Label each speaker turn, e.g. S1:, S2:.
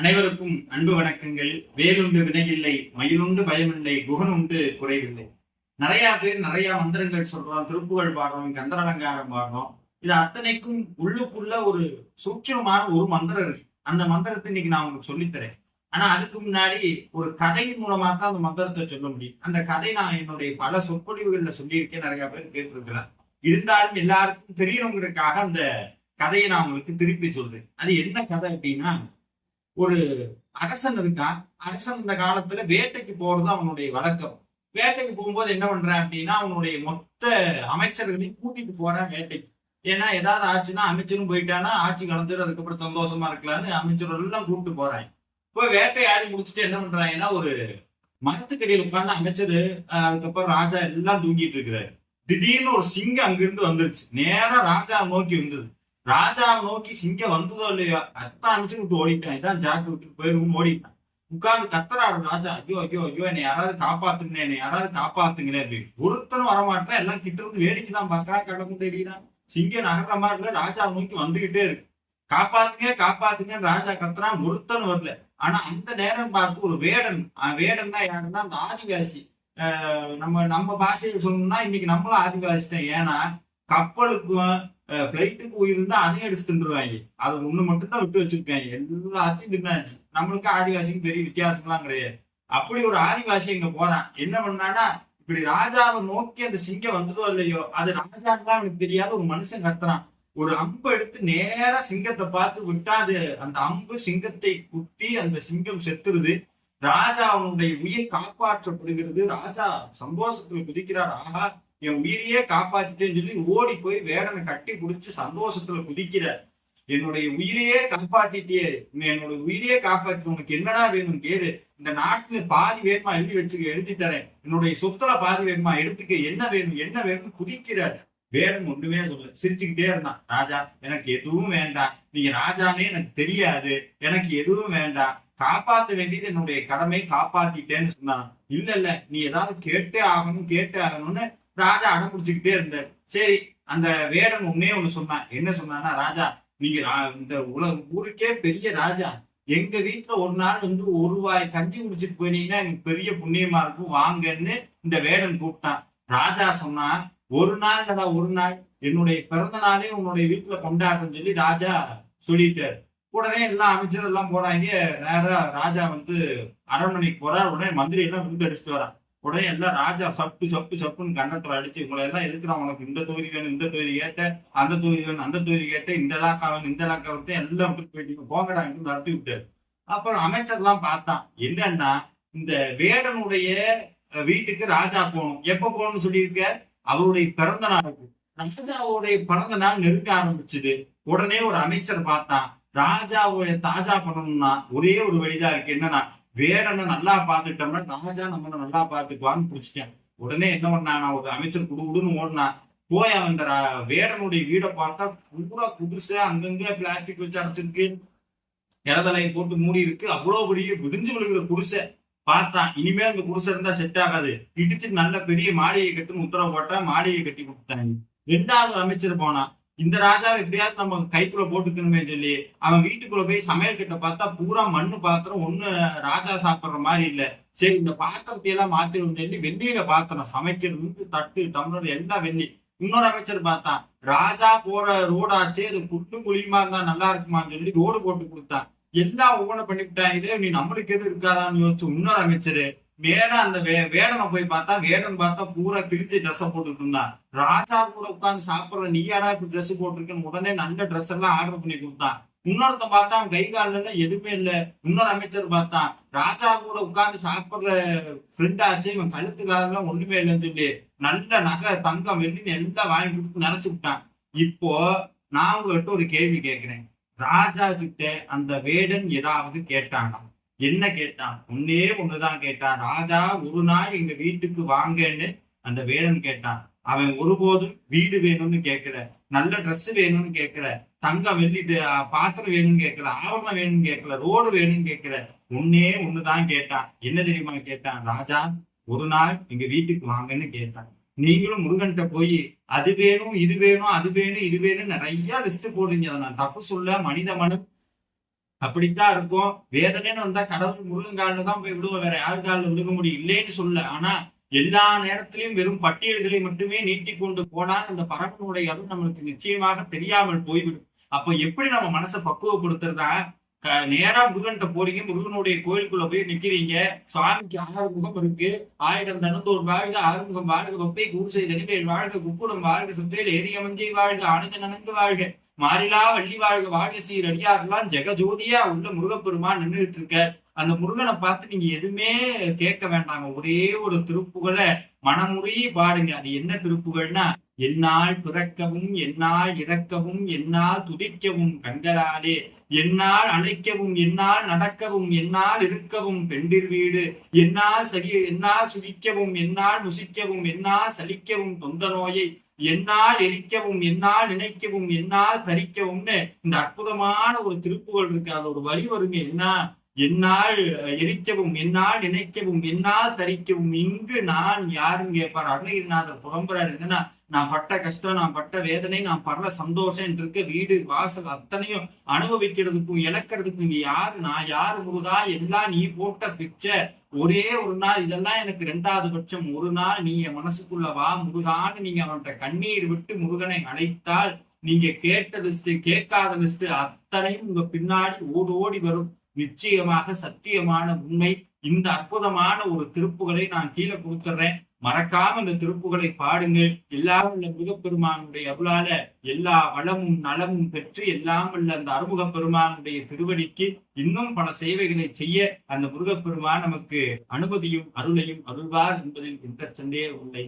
S1: அனைவருக்கும் அன்பு வணக்கங்கள். வேலுண்டு வினையில்லை மயிலுண்டு பயமில்லை குகன் உண்டு குறைவில்லை. நிறைய பேர் நிறைய மந்திரங்கள் சொல்றோம் திருப்புகள் பாடுறோம் கந்தரலங்காரம் பாடுறோம். இது அத்தனைக்கும் உள்ளுக்குள்ள ஒரு சூட்சமான ஒரு மந்திரம் இருக்கு. அந்த மந்திரத்தை இன்னைக்கு நான் உங்களுக்கு சொல்லித்தரேன் ஆனா அதுக்கு முன்னாடி ஒரு கதையின் மூலமா தான் அந்த மந்திரத்தை சொல்ல முடியும். அந்த கதை நான் என்னுடைய பல சொற்பொழிவுகள்ல சொல்லியிருக்கேன். நிறைய பேர் கேட்டிருக்கிறேன் இருந்தாலும் எல்லாருக்கும் தெரியணுங்கிறதுக்காக அந்த கதையை நான் உங்களுக்கு திருப்பி சொல்றேன். அது என்ன கதை அப்படின்னா ஒரு அரசன் இருக்கான். அரசன் இந்த காலத்துல வேட்டைக்கு போறது அவனுடைய வழக்கம். வேட்டைக்கு போகும்போது என்ன பண்றான் அப்படின்னா அவனுடைய மொத்த அமைச்சர்களையும் கூட்டிட்டு போறான் வேட்டைக்கு. ஏன்னா ஏதாவது ஆச்சுன்னா அமைச்சரும் போயிட்டானா ஆட்சி கலந்துட்டு அதுக்கப்புறம் சந்தோஷமா இருக்கலாம்னு அமைச்சர்கள் எல்லாம் கூப்பிட்டு போறாங்க. இப்போ வேட்டையாடி முடிச்சுட்டு என்ன பண்றாங்கன்னா ஒரு மரத்துக்கடியில் உட்கார்ந்து அமைச்சர் அதுக்கப்புறம் ராஜா எல்லாம் தூங்கிட்டு இருக்கிறாரு. திடீர்னு ஒரு சிங்கம் அங்கிருந்து வந்துருச்சு. நேரா ராஜா நோக்கி வந்தது. ராஜாவை நோக்கி சிங்கம் வந்ததோ இல்லையோ அத்தனை அமைச்சர் விட்டு ஓடிட்டான். இதான் ஜாக்கு விட்டு போயிருக்கும் ஓடிட்டான். உட்கார்ந்து கத்துறாரு ராஜா. ஐயோ ஐயோ ஐயோ என்னை யாராவது காப்பாத்துங்க என்னை யாராவது காப்பாத்துங்க அப்படின்னு. ஒருத்தனும் வரமாட்டேன். எல்லாம் கிட்ட இருந்து வேடிக்கை தான் பாக்குறான் கடமும் தெரியுறான் சிங்கம் நகர்ற மாதிரி இல்ல ராஜாவை நோக்கி வந்துகிட்டே இருக்கு. காப்பாத்துங்க காப்பாத்துங்க ராஜா கத்துறான். ஒருத்தன் வரல. ஆனா அந்த நேரம் பார்த்து ஒரு வேடன் வேடன்னா யாருன்னா அந்த ஆதிவாசி. நம்ம நம்ம பாஷையில் சொல்லணும்னா இன்னைக்கு நம்மளும் ஆதிவாசி தான். ஏன்னா கப்பலுக்கும் பிளைட்டுக்கும் போயிருந்தா அதையும் எடுத்து தின்றுவாங்க அது ஒண்ணு மட்டும் தான் விட்டு வச்சிருக்காங்க. எல்லாத்தையும் தின்னாச்சு. நம்மளுக்கு ஆதிவாசிக்கும் பெரிய வித்தியாசம்லாம் கிடையாது. அப்படி ஒரு ஆதிவாசி இங்க போறான். என்ன பண்ணான்னா இப்படி ராஜாவை நோக்கி அந்த சிங்கம் வந்ததோ இல்லையோ அது ராஜான்னு அவனுக்கு தெரியாத ஒரு மனுஷன் கத்துறான். ஒரு அம்பு எடுத்து நேரா சிங்கத்தை பார்த்து விட்டா அது அந்த அம்பு சிங்கத்தை குத்தி அந்த சிங்கம் செத்துருது. ராஜா அவனுடைய உயிர் காப்பாற்றப்படுகிறது. ராஜா சந்தோஷத்துல குதிக்கிறார். ஆஹா என் உயிரையே காப்பாத்திட்டேன்னு சொல்லி ஓடி போய் வேடனை கட்டி பிடிச்சி சந்தோஷத்துல குதிக்கிறார் என்னுடைய உயிரையே காப்பாத்திட்டியே. நீ என்னோட உயிரையே காப்பாத்தி. உனக்கு என்னடா வேணும்? கேளு. இந்த நாட்டுல பாதி வேணுமா? எழுதி வச்சுக்க எழுதி தரேன். என்னுடைய சொத்துல பாதி வேணுமா? எடுத்துக்க. என்ன வேணும்? என்ன வேணும் குதிக்கிறார். வேணும் ஒண்ணுமே சொல்ல சிரிச்சுக்கிட்டே இருந்தான். ராஜா எனக்கு எதுவும் வேண்டாம். நீங்க ராஜானே எனக்கு தெரியாது. எனக்கு எதுவும் வேண்டாம். காப்பாத்த வேண்டியது என்னுடைய கடமை. காப்பாத்திட்டேன்னு சொன்னான். இல்ல இல்ல. நீ ஏதாவது கேட்டே ஆகணும் கேட்டே ஆகணும்னு ராஜா அடம் பிடிச்சுக்கிட்டே இருந்தார். சரி அந்த வேடன் ஒன்னே ஒண்ணு சொன்னான் என்ன சொன்னான்னா ராஜா நீங்க ரா- இந்த உலக ஊருக்கே பெரிய ராஜா. எங்க வீட்டுல ஒரு நாள் வந்து ஒரு வாய் கஞ்சி குடிச்சிட்டு போனீங்கன்னா பெரிய புண்ணியமா இருக்கும். வாங்கன்னு இந்த வேடன் கூப்பிட்டான். ராஜா சொன்னா ஒரு நாள் கடா ஒரு நாள். என்னுடைய பிறந்த நாளே உன்னுடைய வீட்டுல கொண்டாடுறேன்னு சொல்லி ராஜா சொல்லிட்டார். உடனே எல்லாம் அமைச்சரும் எல்லாம் போறாங்க நேரா ராஜா வந்து அரண்மனைக்கு போறார். உடனே மந்திரி எல்லாம் விருந்து அடிச்சுட்டு வரான். உடனே எல்லாம் ராஜா சப்பு சப்பு சப்புன்னு கண்ணத்துல அடிச்சு உங்களை எல்லாம் எதுக்கு நான் உனக்கு இந்த தொகுதி வேணும் இந்த தொகுதி கேட்ட அந்த தொகுதி வேணும் அந்த தொகுதி கேட்ட இந்த இலாக்கா வேணும் இந்த இலாக்கா வந்து எல்லாம் போயிட்டு போயிட்டீங்க போங்கடா நடத்தி விட்டாரு. அப்புறம் அமைச்சர்லாம் பார்த்தான் என்னன்னா இந்த வேடனுடைய வீட்டுக்கு ராஜா போகணும். எப்ப போகணும்னு சொல்லியிருக்க? அவருடைய பிறந்த நாளுக்கு. ராஜாவுடைய பிறந்த நாள் நெருங்க ஆரம்பிச்சது. உடனே ஒரு அமைச்சர் பார்த்தான் ராஜாவுடைய தாஜா பண்ணணும்னா ஒரே ஒரு வழிதான் இருக்கு. என்னன்னா வேடனை நல்லா பார்த்துட்டோம்னா ராஜா நம்மளை நல்லா பார்த்துக்குவான்னு பிடிச்சிட்டேன். உடனே என்ன பண்ணான் ஒரு அமைச்சர் குடுகுடுன்னு ஓடினான் போய் அவன் இந்த வேடனுடைய வீடை பார்த்தா பூரா புதுசா அங்கங்க பிளாஸ்டிக் வச்சு அடைச்சிருக்கு. இலதலையை போட்டு மூடி இருக்கு. அவ்வளவு பெரிய விடிஞ்சு விழுகிற குடிசை. பார்த்தான் இனிமே அந்த குடிசை இருந்தா செட் ஆகாது. இடிச்சு நல்ல பெரிய மாளிகை கட்டுன்னு உத்தரவு போட்டா மாளிகை கட்டி கொடுத்தாங்க ரெண்டாவது அமைச்சர் போனான் இந்த ராஜாவை எப்படியாவது நம்ம கைக்குள்ள போட்டுக்கணுமே சொல்லி அவன் வீட்டுக்குள்ள போய் சமையல் கிட்ட பார்த்தா பூரா மண்ணு பாத்திரம் ஒண்ணு ராஜா சாப்பிடுற மாதிரி இல்ல. சரி இந்த பாத்திரத்தை எல்லாம் மாத்திரும் சொல்லி வெள்ளியில பாத்திரம் சமைக்கிறது தட்டு டம்ளர் எல்லாம் வெள்ளி இன்னொரு அமைச்சர் பார்த்தான். ராஜா போற ரோடாச்சு இது குட்டும் குழியுமா இருந்தா நல்லா இருக்குமான்னு சொல்லி ரோடு போட்டு கொடுத்தான். எல்லாம் ஒவ்வொன்றும் பண்ணிவிட்டான். இதே நீ நம்மளுக்கு எது இருக்காதான்னு யோசிச்சு இன்னொரு அமைச்சரு நேரா அந்த வே வேடனை போய் பார்த்தா வேடன் பார்த்தா பூரா திருப்பி ட்ரெஸ்ஸை போட்டுட்டு இருந்தான். ராஜா கூட சாப்பிட்ற சாப்பிடுற நீயாடா இப்படி ட்ரெஸ் போட்டிருக்கேன்னு? உடனே நல்ல ட்ரெஸ் எல்லாம் ஆர்டர் பண்ணி கொடுத்தான். இன்னொருத்தன் பார்த்தா கை காலில் எதுவுமே இல்லை. இன்னொரு அமைச்சர் பார்த்தான் ராஜா கூட உட்கார்ந்து சாப்பிட்ற ஃப்ரெண்ட் ஆச்சு இவன் கழுத்து காலெல்லாம் ஒண்ணுமே இல்லைன்னு சொல்லி நல்ல நகை தங்கம் வெள்ளின்னு எல்லாம் வாங்கி கொடுத்து நினைச்சு விட்டான். இப்போ நான் உங்ககிட்ட ஒரு கேள்வி கேட்கிறேன். ராஜா கிட்ட அந்த வேடன் ஏதாவது கேட்டானா? என்ன கேட்டான்? ஒன்னே ஒண்ணுதான் கேட்டான். ராஜா ஒரு நாள் எங்க வீட்டுக்கு வாங்கன்னு அந்த வேடன் கேட்டான். அவன் ஒருபோதும் வீடு வேணும்னு கேட்கல. நல்ல ட்ரெஸ் வேணும்னு கேட்கல. தங்கம் வெள்ளிட்டு பாத்திரம் வேணும்னு கேட்கல. ஆவரணம் வேணும்னு கேட்கல. ரோடு வேணும்னு கேட்கல. ஒன்னே ஒண்ணுதான் கேட்டான். என்ன தெரியுமா கேட்டான்? ராஜா ஒரு நாள் எங்க வீட்டுக்கு வாங்கன்னு கேட்டான். நீங்களும் முருகன்கிட்ட போய் அது வேணும் இது வேணும் அது வேணும் இது வேணும் நிறைய லிஸ்ட் போடுறீங்க. அதை நான் தப்பு சொல்ல மனித மனம் அப்படித்தான் இருக்கும். வேதனைன்னு வந்தா கடவுள் முருகன் காலில் தான் போய் விடுவோம் வேற யார் காலில் விழுக முடியும்? இல்லைன்னு சொல்ல ஆனா எல்லா நேரத்திலையும் வெறும் பட்டியல்களை மட்டுமே நீட்டி கொண்டு போனால் அந்த பரமனுடைய அருள் நம்மளுக்கு நிச்சயமாக தெரியாமல் போய்விடும். அப்ப எப்படி நம்ம மனசை பக்குவப்படுத்துறதா? நேரா முருகன்கிட்ட போறீங்க. முருகனுடைய கோயிலுக்குள்ள போய் நிக்கிறீங்க. சுவாமிக்கு ஆறுமுகம் இருக்கு. ஆயிரம் தனந்தோர் வாழ்க ஆறுமுகம் வாழ்க பப்பை கூர்சை தனிவேல் வாழ்க குப்புடம் வாழ்க சுப்பேல் ஏரிய மஞ்சை வாழ்க ஆனந்த நனந்து வாழ்க. மாறிலா வள்ளி வாழ்க வாழ்க சீர் அடியாரெல்லாம் ஜெகஜோதியா உள்ள முருகப்பெருமான் நின்றுட்டு இருக்க. அந்த முருகனை பார்த்து நீங்க எதுவுமே கேட்க வேண்டாங்க. ஒரே ஒரு திருப்புகளை மனமுறையே பாடுங்க அது என்ன திருப்புகள்னா என்னால் பிறக்கவும் என்னால் இறக்கவும் என்னால் துதிக்கவும் கண்களாலே என்னால் அழைக்கவும் என்னால் நடக்கவும் என்னால் இருக்கவும் பெண்டிர் வீடு என்னால் சரி என்னால் சுதிக்கவும் என்னால் முசிக்கவும் என்னால் சலிக்கவும் தொந்த நோயை என்னால் எரிக்கவும் என்னால் நினைக்கவும் என்னால் தரிக்கவும்னு இந்த அற்புதமான ஒரு திருப்புகள் இருக்கு. அது ஒரு வரி வருங்க என்ன? என்னால் எரிக்கவும் என்னால் நினைக்கவும் என்னால் தரிக்கவும் இங்கு நான் யாருன்னு கேட்பார். அருணகிரிநாதர் புலம்புறாரு. என்னன்னா நான் பட்ட கஷ்டம் நான் பட்ட வேதனை நான் படுற சந்தோஷம் இருக்க வீடு வாசல் அத்தனையும் அனுபவிக்கிறதுக்கும் இழக்கிறதுக்கும் இங்க யாரு? நான் யாரு முருகா? எல்லாம் நீ போட்ட பிச்சை. ஒரே ஒரு நாள் இதெல்லாம் எனக்கு ரெண்டாவது பட்சம். ஒரு நாள் நீ என் மனசுக்குள்ள வா முருகான்னு நீங்க அவன்கிட்ட கண்ணீர் விட்டு முருகனை அழைத்தால் நீங்க கேட்ட லிஸ்ட் கேட்காத லிஸ்ட் அத்தனையும் உங்க பின்னாடி ஓடி ஓடி வரும். நிச்சயமாக சத்தியமான உண்மை. இந்த அற்புதமான ஒரு திருப்புகளை நான் கீழே கொடுத்துறேன் மறக்காம இந்த திருப்புகளை பாடுங்கள். எல்லாரும் உள்ள முருகப்பெருமானுடைய அருளால எல்லா வளமும் நலமும் பெற்று எல்லாம் உள்ள அந்த அறுமுக பெருமானுடைய திருவடிக்கு இன்னும் பல சேவைகளை செய்ய அந்த முருகப்பெருமான் நமக்கு அனுமதியும் அருளையும் அருள்வார் என்பதில் எந்த சந்தேகம் இல்லை.